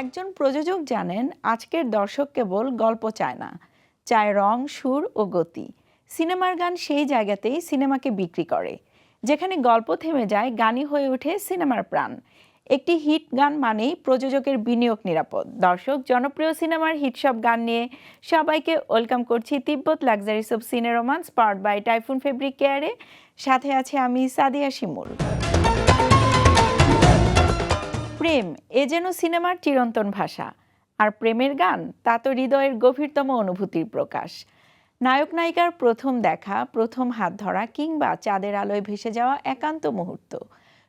একজন প্রযোজক জানেন, আজকের দর্শক কেবল গল্প চায় না। চায় রং, সুর ও গতি। সিনেমার গান সেই জায়গাতেই সিনেমাকে বিক্রি করে। যেখানে গল্প থেমে যায়, গানই হয়ে ওঠে সিনেমার প্রাণ। একটি হিট গান মানেই প্রযোজকের বিনিয়োগ নিরাপদ। দর্শক, জনপ্রিয় সিনেমার হিট সব গান নিয়ে সবাইকে ওয়েলকাম করছি Tibbet luxuries of cine romance powered by typhoon fabric কেয়ারে। সাথে আছে আমি সাদিয়া শিমুল। প্রেম, এ যেন সিনেমার চিরন্তন ভাষা। আর প্রেমের গান, তা তো হৃদয়ের গভীরতম অনুভূতির প্রকাশ। নায়ক নায়িকার প্রথম দেখা, প্রথম হাত ধরা, কিংবা চাঁদের আলোয় ভেসে যাওয়া একান্ত মুহূর্ত।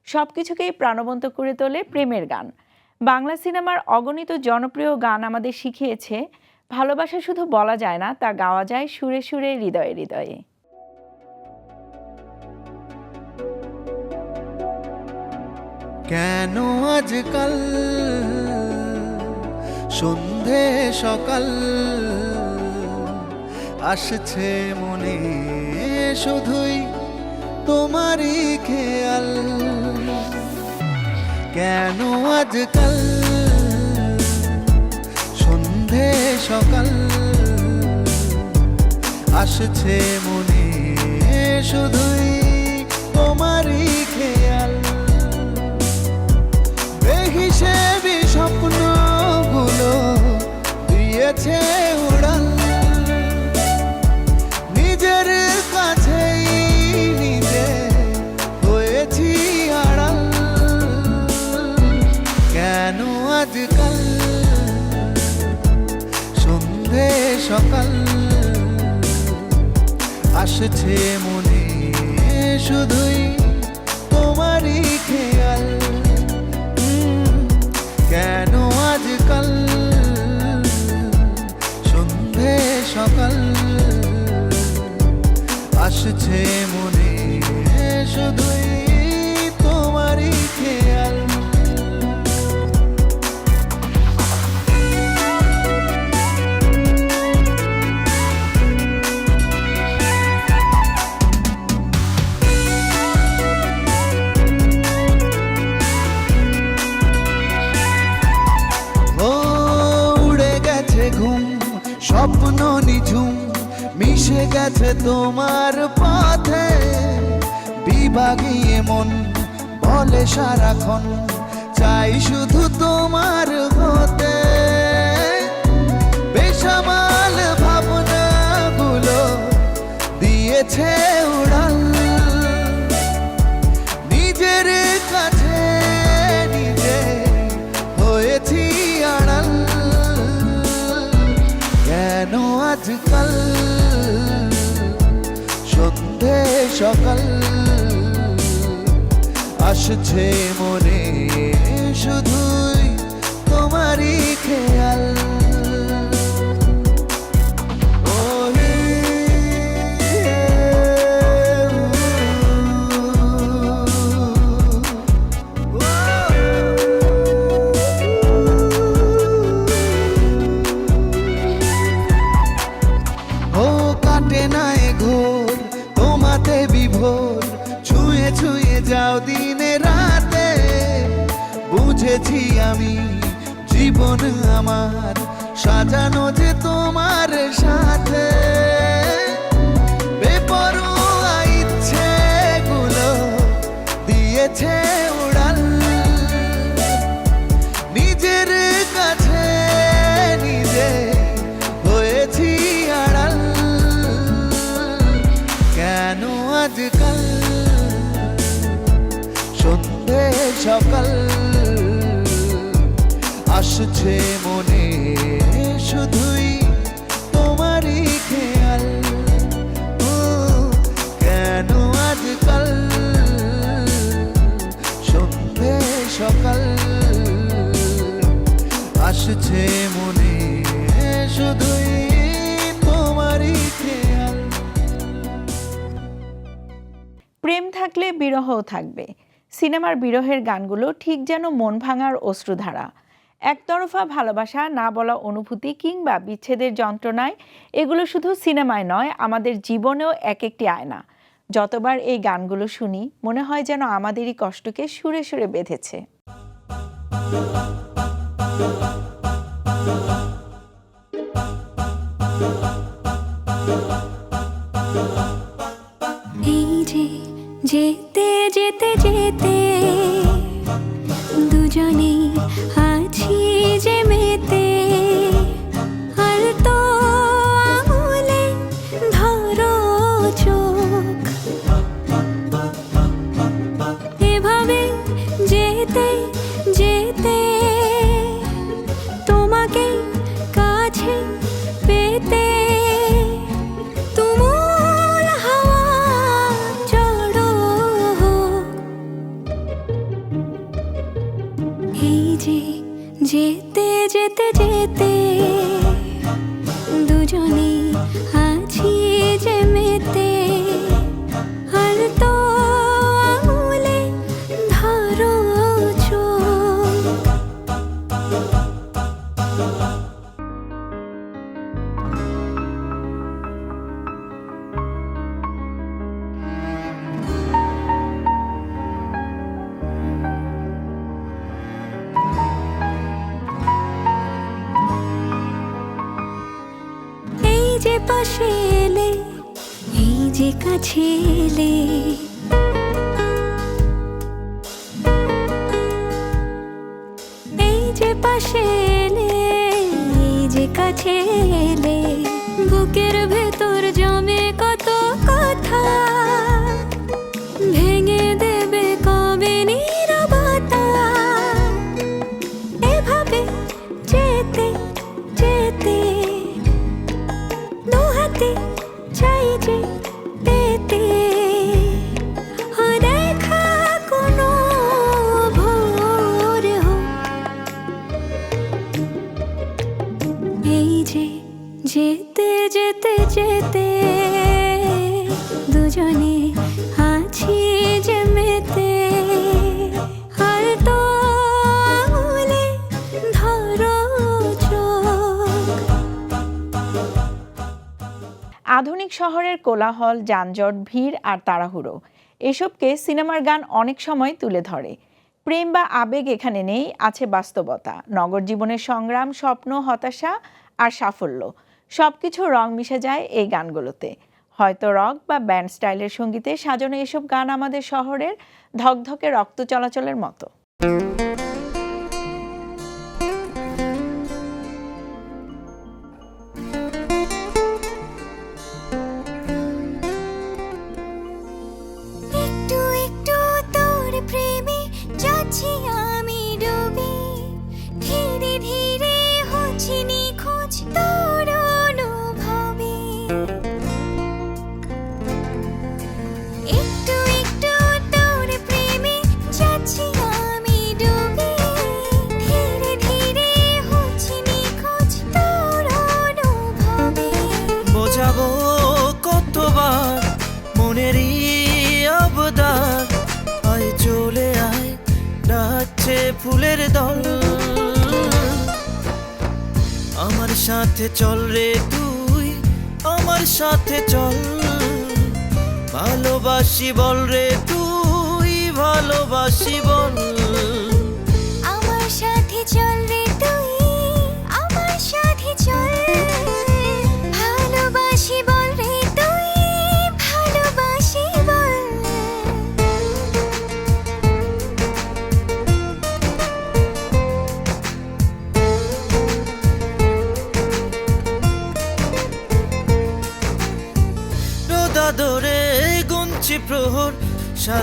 সব কিছুকেই প্রাণবন্ত করে তোলে প্রেমের গান। বাংলা সিনেমার অগণিত জনপ্রিয় গান আমাদের শিখিয়েছে, ভালোবাসা শুধু বলা যায় না, তা গাওয়া যায় সুরে সুরে, হৃদয়ে হৃদয়ে। কেন আজকাল? সন্ধে সকাল। আসছে মনে শুধুই তোমারই খেয়াল। কেন আজকাল? সন্ধে সকাল। আসছে মনে শুধুই তোমারই খেয়াল। বেহিসেবি আসছে মনে। শুধুই তোমারই খেয়াল। ঘুম স্বপ্ন নিঝুম। মিশে গেছে তোমার পথে। বিভাগীয় মন বলে সারাক্ষণ, চাই শুধু তোমার হতে। বেসামাল ভাবনাগুলো দিয়েছে আজকাল সন্ধে সকাল আসছে মনে শুধুই তোমারই খেয়াল। কাটে না এ ঘোর, তোমাতে বিভোর। ছুঁয়ে ছুঁয়ে যাও দিনে রাতে, বুঝেছি আমি জীবন আমার সাজানো যে তোমার সাথে। বেপরোয়া ইচ্ছেগুলো দিয়েছে কেন আজকাল? সন্ধে সকাল। আসছে মনে শুধুই তোমারই খেয়াল। কেন আজকাল? সন্ধে সকাল। আসছে মনে শুধুই প্রেম থাকলে বিরহও থাকবে। সিনেমার বিরহের গানগুলো ঠিক যেন মন ভাঙার অশ্রুধারা। একতরফা ভালোবাসা না বলা অনুভূতি কিংবা বিচ্ছেদের যন্ত্রণায় এগুলো শুধু সিনেমায় নয়, আমাদের জীবনেও এক একটি আয়না। যতবার এই গানগুলো শুনি, মনে হয় যেন আমাদেরই কষ্টকে সুরে সুরে বেঁধেছে। এই যে যেতে যেতে যেতে দুজনেই আছি যে মেতে। যে যেতে যেতে যেতে। পাশে এলে এই যে কাছে এলে। এই যে পাশে এলে এই যে কাছে এলে। আধুনিক শহরের কোলাহল, যানজট, ভিড় আর তাড়াহুড়ো। এসবকে সিনেমার গান অনেক সময় তুলে ধরে। প্রেম বা আবেগ এখানে নেই, আছে বাস্তবতা। নগর জীবনের সংগ্রাম, স্বপ্ন, হতাশা আর সাফল্য। সবকিছু রং মিশে যায় এই গানগুলোতে। হয়তো রক বা ব্যান্ড স্টাইলের সঙ্গীতে সাজানো এসব গান আমাদের শহরের ধকধকে রক্ত চলাচলের মতো। ফুলের দল। আমার সাথে চল রে তুই, আমার সাথে চল। ভালোবাসি বল রে তুই, ভালোবাসি বল। আমার সাথে চল রে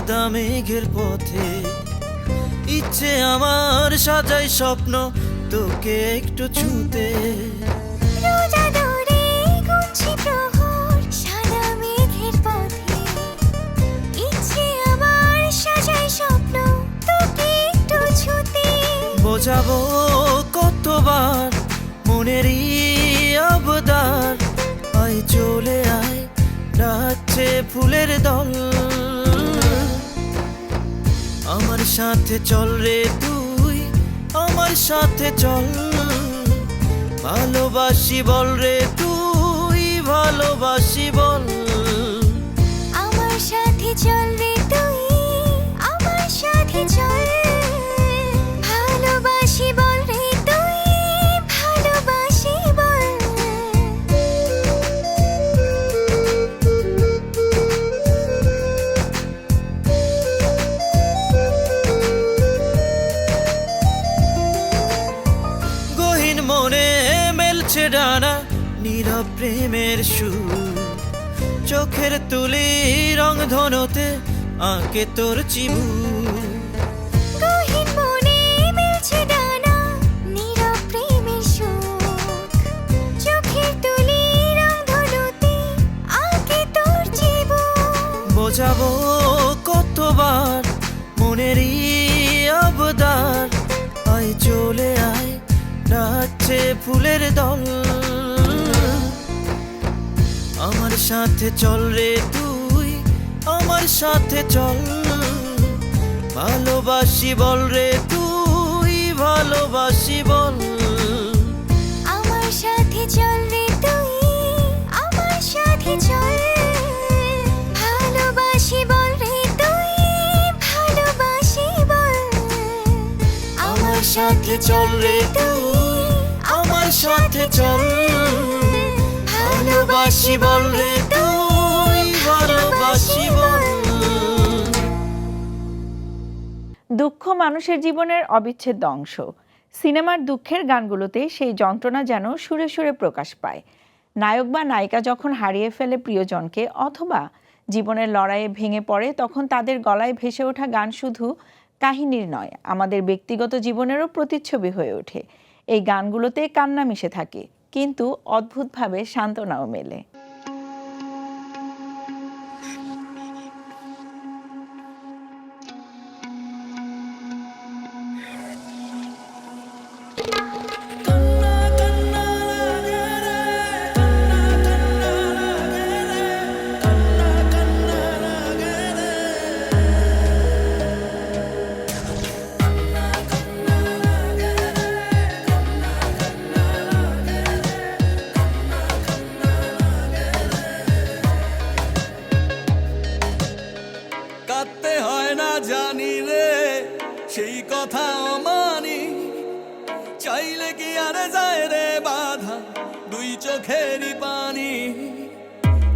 সাদা মেঘের পথে। ইচ্ছে আমার সাজাই স্বপ্ন তোকে একটু ছুঁতে। বোঝাবো কতবার মনেরই অবদান আয় চলে আয় ডাকছে ফুলের দল। আমার সাথে চল রে তুই আমার সাথে চল। ভালোবাসি বল রে তুই ভালোবাসি বল প্রেমের সুর। চোখের তুলি রং ধনতে আঁকে তোর চিবু বোঝাবো কতবার মনেরই আবদার আয় চলে আয় ডাকছে ফুলের দল। সাথে চল রে তুই, আমার সাথে চল ভালোবাসি বল রে তুই, ভালোবাসি বল আমার সাথে চল রে তুই, আমার সাথে চল ভালোবাসি বল রে তুই, ভালোবাসি বল আমার সাথে চল রে তুই, আমার সাথে চল ভালোবাসি বল তুই ভালোবাসি দুঃখ মানুষের জীবনের অবিচ্ছেদ্য অংশ। সিনেমার দুঃখের গানগুলোতে সেই যন্ত্রণা যেন সুরে সুরে প্রকাশ পায়। নায়ক বা নায়িকা যখন হারিয়ে ফেলে প্রিয়জনকে অথবা জীবনের লড়াইয়ে ভেঙে পড়ে, তখন তাদের গলায় ভেসে ওঠা গান শুধু কাহিনীর নয়, আমাদের ব্যক্তিগত জীবনেরও প্রতিচ্ছবি হয়ে ওঠে। এই গানগুলোতে কান্না মিশে থাকে। কিন্তু অদ্ভুতভাবে সান্ত্বনাও মেলে। সেই কথা মানি, চাইলে কি আর যায় রে বাধা দুই চোখেরই পানি?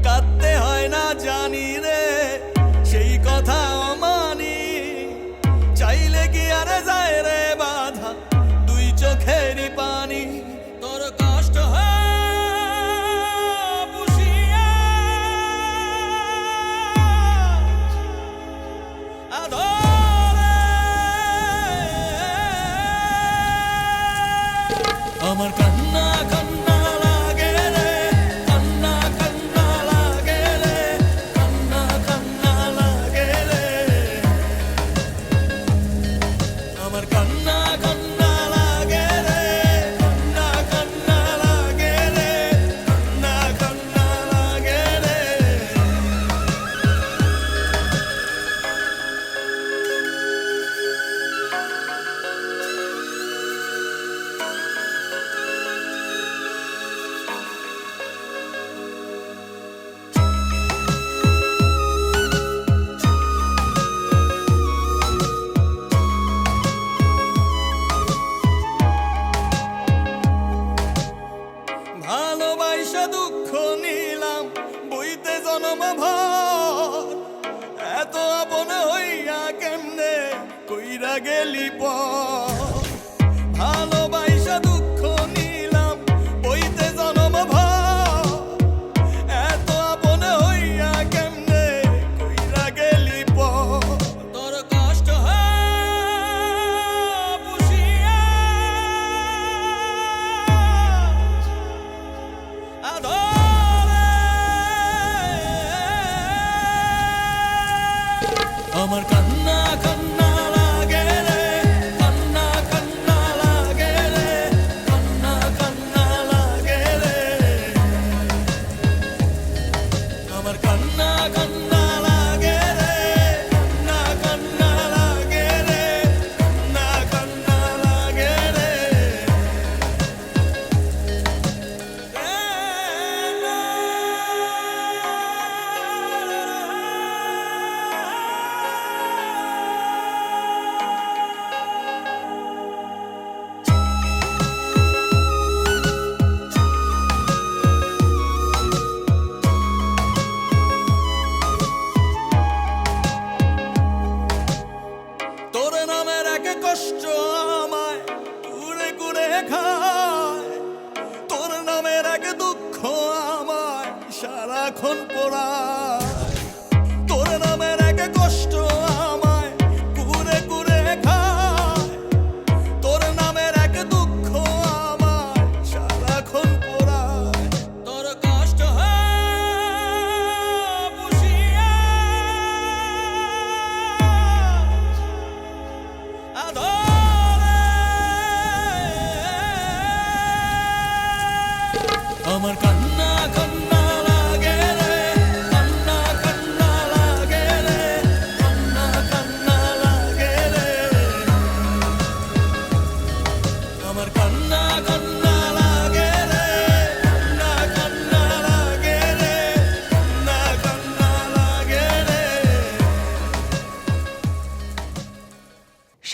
কাঁদতে হয় না জানি রে আমার কান্না ভালোবাসা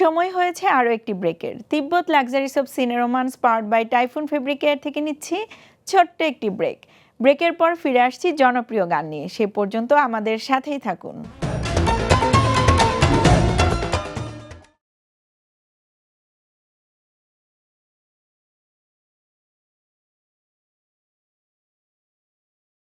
সময় হয়েছে আরও একটি ব্রেকের। Tibbet luxuries of cine romance power by typhoon ফেব্রিকের থেকে নিচ্ছি ছোট্ট একটি ব্রেক। ব্রেকের পর ফিরে আসছি জনপ্রিয় গান নিয়ে। সে পর্যন্ত আমাদের সাথেই থাকুন।